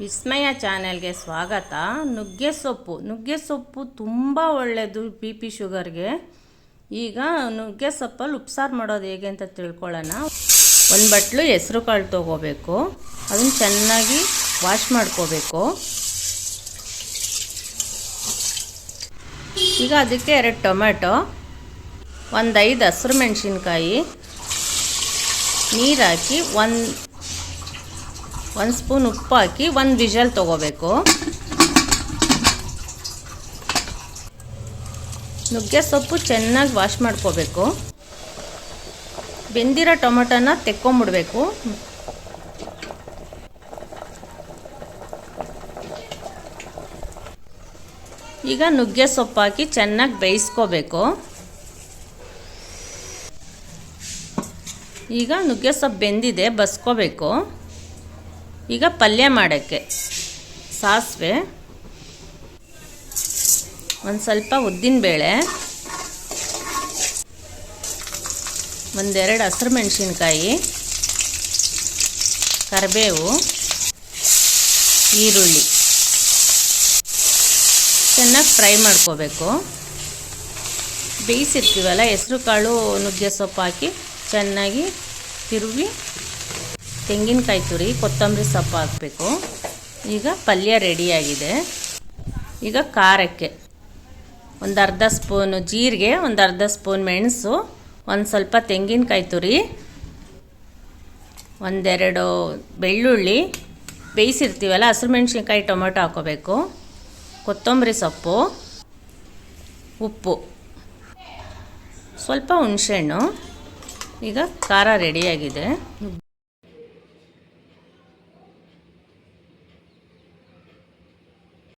ವಿಸ್ಮಯ ಚಾನೆಲ್ಗೆ ಸ್ವಾಗತ. ನುಗ್ಗೆ ಸೊಪ್ಪು. ನುಗ್ಗೆ ಸೊಪ್ಪು ತುಂಬ ಒಳ್ಳೆಯದು ಬಿ ಪಿ ಶುಗರ್ಗೆ. ಈಗ ನುಗ್ಗೆ ಸೊಪ್ಪಲ್ಲಿ ಉಪ್ಸಾರು ಮಾಡೋದು ಹೇಗೆ ಅಂತ ತಿಳ್ಕೊಳ್ಳೋಣ. ಒಂದು ಬಟ್ಲು ಹೆಸ್ರು ಕಾಳು ತೊಗೋಬೇಕು. ಅದನ್ನು ಚೆನ್ನಾಗಿ ವಾಶ್ ಮಾಡ್ಕೋಬೇಕು. ಈಗ ಅದಕ್ಕೆ ಎರಡು ಟೊಮೆಟೊ, ಒಂದು ಐದು ಹಸಿರು ಮೆಣಸಿನ್ಕಾಯಿ, ನೀರು ಹಾಕಿ ಒಂದು ಒಂದು ಸ್ಪೂನ್ ಉಪ್ಪು ಹಾಕಿ ಒಂದು ವಿಷಲ್ ತೊಗೋಬೇಕು. ನುಗ್ಗೆ ಸೊಪ್ಪು ಚೆನ್ನಾಗಿ ವಾಶ್ ಮಾಡ್ಕೋಬೇಕು. ಬೆಂದಿರೋ ಟೊಮೊಟೊನ ತೆಕ್ಕೊಂಬಿಡ್ಬೇಕು. ಈಗ ನುಗ್ಗೆ ಸೊಪ್ಪು ಹಾಕಿ ಚೆನ್ನಾಗಿ ಬೇಯಿಸ್ಕೋಬೇಕು. ಈಗ ನುಗ್ಗೆ ಸೊಪ್ಪು ಬೆಂದಿದೆ, ಬಸ್ಕೋಬೇಕು. ಈಗ ಪಲ್ಯ ಮಾಡೋಕ್ಕೆ. ಸಾಸಿವೆ. ಒಂದು ಸ್ವಲ್ಪ ಉದ್ದಿನಬೇಳೆ ಒಂದೆರಡು ಹಸಿರು ಮೆಣಸಿನ್ಕಾಯಿ. ಕರಿಬೇವು. ಈರುಳ್ಳಿ. ಚೆನ್ನಾಗಿ ಫ್ರೈ ಮಾಡ್ಕೋಬೇಕು. ಬೇಯಿಸಿರ್ತೀವಲ್ಲ, ಹೆಸ್ರು ಕಾಳು ನುಗ್ಗೆ ಸೊಪ್ಪು ಹಾಕಿ ಚೆನ್ನಾಗಿ ತಿರುವಿ. ತೆಂಗಿನಕಾಯಿ ತುರಿ, ಕೊತ್ತಂಬರಿ ಸೊಪ್ಪು ಹಾಕಬೇಕು. ಈಗ ಪಲ್ಯ ರೆಡಿಯಾಗಿದೆ ಈಗ ಖಾರಕ್ಕೆ ಒಂದು ಅರ್ಧ ಸ್ಪೂನು ಜೀರಿಗೆ, ಒಂದು ಅರ್ಧ ಸ್ಪೂನ್ ಮೆಣಸು, ಒಂದು ಸ್ವಲ್ಪ ತೆಂಗಿನಕಾಯಿ ತುರಿ, ಒಂದೆರಡು ಬೆಳ್ಳುಳ್ಳಿ. ಬೇಯಿಸಿರ್ತೀವಲ್ಲ, ಹಸಿರು ಮೆಣಸಿನ್ಕಾಯಿ ಟೊಮೆಟೊ ಹಾಕೋಬೇಕು. ಕೊತ್ತಂಬರಿ ಸೊಪ್ಪು, ಉಪ್ಪು. ಸ್ವಲ್ಪ ಹುಣಸೆಹಣ್ಣು. ಈಗ ಖಾರ ರೆಡಿಯಾಗಿದೆ